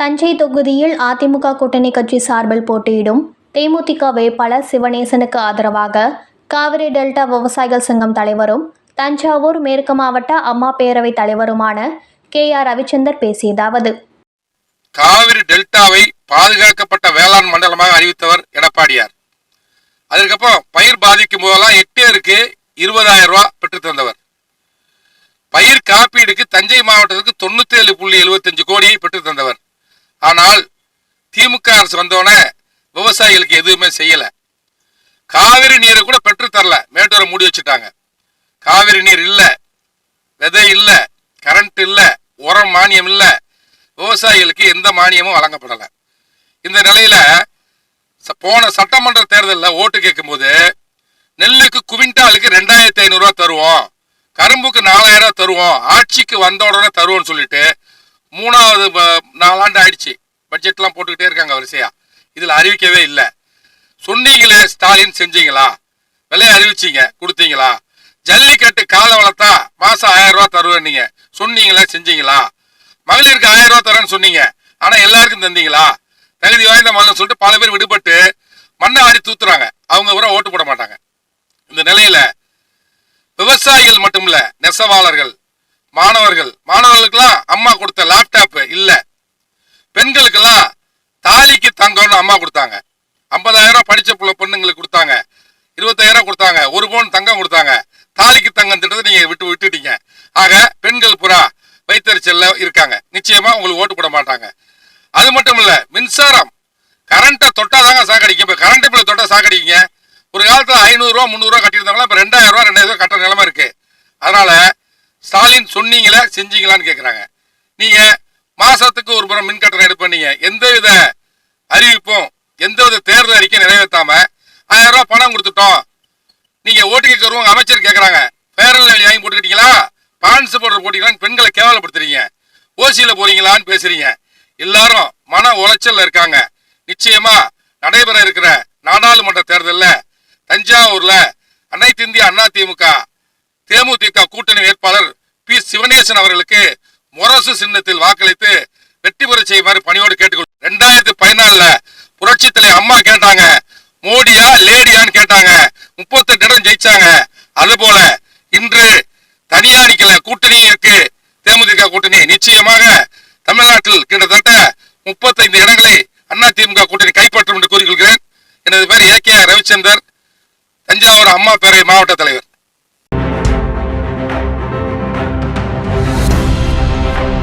தஞ்சை தொகுதியில் அதிமுக கூட்டணி கட்சி சார்பில் போட்டியிடும் தேமுதிக வேட்பாளர் சிவனேசனுக்கு ஆதரவாக. காவிரி டெல்டா விவசாயிகள் சங்கம் தலைவரும் தஞ்சாவூர் மேற்கு மாவட்ட அம்மா பேரவைத் தலைவருமான கே ஆர் ரவிச்சந்தர் பேசியதாவது. காவிரி டெல்டாவை பாதுகாக்கப்பட்ட வேளாண் மண்டலமாக அறிவித்தவர் எடப்பாடியார். அதுக்கப்புறம் பயிர் பாதிக்கும் போதெல்லாம் ஹெக்டேருக்கு இருபதாயிரம் ரூபாய் பெற்று தந்தவர். பயிர் காப்பீடுக்கு தஞ்சை மாவட்டத்துக்கு தொண்ணூத்தி ஏழு புள்ளி எழுபத்தஞ்சு கோடியை பெற்று தந்தவர். ஆனால் திமுக அரசு வந்தோடனே விவசாயிகளுக்கு எதுவுமே செய்யல. காவிரி நீரை கூட பெற்று தரல. மேட்டூரை மூடி வச்சுட்டாங்க. காவிரி நீர் இல்லை. விதை இல்லை. கரண்ட் இல்லை. உரம் மானியம் இல்லை. விவசாயிகளுக்கு எந்த மானியமும் வழங்கப்படலை. இந்த நிலையில ச- போன சட்டமன்ற தேர்தலில் ஓட்டு கேட்கும்போது நெல்லுக்கு குவிண்டாலுக்கு ரெண்டாயிரத்தி ஐநூறுரூவா தருவோம். கரும்புக்கு நாலாயிரம் ரூபா தருவோம். ஆட்சிக்கு வந்த உடனே தருவோம்னு சொல்லிட்டு மூணாவது ப- நாலாண்டு ஆயிடுச்சு. பட்ஜெட்லாம் போட்டுக்கிட்டே இருக்காங்க வரிசையா. இதில் அறிவிக்கவே இல்லை. சொன்னீங்களே ஸ்டாலின் செஞ்சீங்களா? விலையை அறிவிச்சிங்க கொடுத்தீங்களா? ஜல்லிக்கட்டு கால வளர்த்தா மாதம் ஆயிரம் ரூபா தருவேன் நீங்க. சொன்னீங்களா செஞ்சீங்களா? மகளிருக்கு ஆயிரம் ரூபா தரேன்னு சொன்னீங்க. ஆனால் எல்லாருக்கும் தந்தீங்களா? தகுதி வாய்ந்த மகன் சொல்லிட்டு பல பேர் விடுபட்டு மண்ணை ஆடி தூத்துறாங்க. அவங்க கூட ஓட்டு போட மாட்டாங்க. இந்த நிலையில விவசாயிகள் மட்டும் இல்ல நெசவாளர்கள் மாணவர்கள் மாணவர்களுக்கெல்லாம் அம்மா கொடுத்த லேப்டாப் இல்ல பெண்களுக்கெல்லாம் தாலிக்கு தங்கம்னு அம்மா கொடுத்தாங்க. ஐம்பதாயிரம் படித்த படிச்ச புள்ள பொண்ணுங்களுக்கு கொடுத்தாங்க. இருபத்தாயிரம் கொடுத்தாங்க. ஒரு பவுன் தங்கம் கொடுத்தாங்க. தாலிக்கு தங்கம் திட்டத்தை நீங்கள் விட்டு விட்டுட்டீங்க. ஆக பெண்கள் புறா வைத்தறிச்சல்ல இருக்காங்க. நிச்சயமாக உங்களுக்கு ஓட்டு போட மாட்டாங்க. அது மட்டும் இல்லை மின்சாரம். கரண்ட்டை தொட்டாதாங்க சாக்கடிக்கும் இப்போ கரண்ட் பிள்ளை தொட்டால் சாக்கடிக்குங்க ஒரு காலத்தில் ஐநூறுரூவா ரூபா கட்டியிருந்தாங்களா இப்போ ரெண்டாயிரம் ரூபா ரெண்டாயிரம் ரூபா கட்டுற நிலைமை இருக்கு. அதனால ஸ்டாலின் சொன்னீங்களா செஞ்சீங்களான்னு கேட்குறாங்க நீங்கள் மாதத்துக்கு ஒரு புறம் மின் கட்டணம் எடுப்பீங்க. எந்தவித அறிவிப்பும். எந்தவித தேர்தல் அறிக்கை நிறைவேற்றாம ஆயிரம் ரூபாய் பணம் கொடுத்துட்டோம். நீங்க ஓட்டு கேட்கறவங்க அமைச்சர் கேட்கறாங்க பேரல் வாங்கி போட்டுக்கிட்டீங்களா? பான்ஸ் பவுடர் போட்டீங்களான்னு பெண்களை கேவலப்படுத்துறீங்க. ஓசியில போறீங்களான்னு பேசுறீங்க. எல்லாரும் மன உளைச்சல்ல இருக்காங்க. நிச்சயமா நடைபெற இருக்கிற நாடாளுமன்ற தேர்தலில் தஞ்சாவூர்ல அனைத்து இந்திய அண்ணா திமுக தேமுதிக கூட்டணி வேட்பாளர் பி. சிவனேசன் அவர்களுக்கு முரசு சின்னத்தில் வாக்களித்து கிட்டத்தட்ட முப்பத்தைந்து இடங்களை அண்ணா திமுக கூட்டணி கைப்பற்றும் என்று கூறிக்கொள்கிறேன். எனது பேர் ஏ கே ரவிச்சந்தர். தஞ்சாவூர் அம்மா பேரவை மாவட்ட தலைவர்.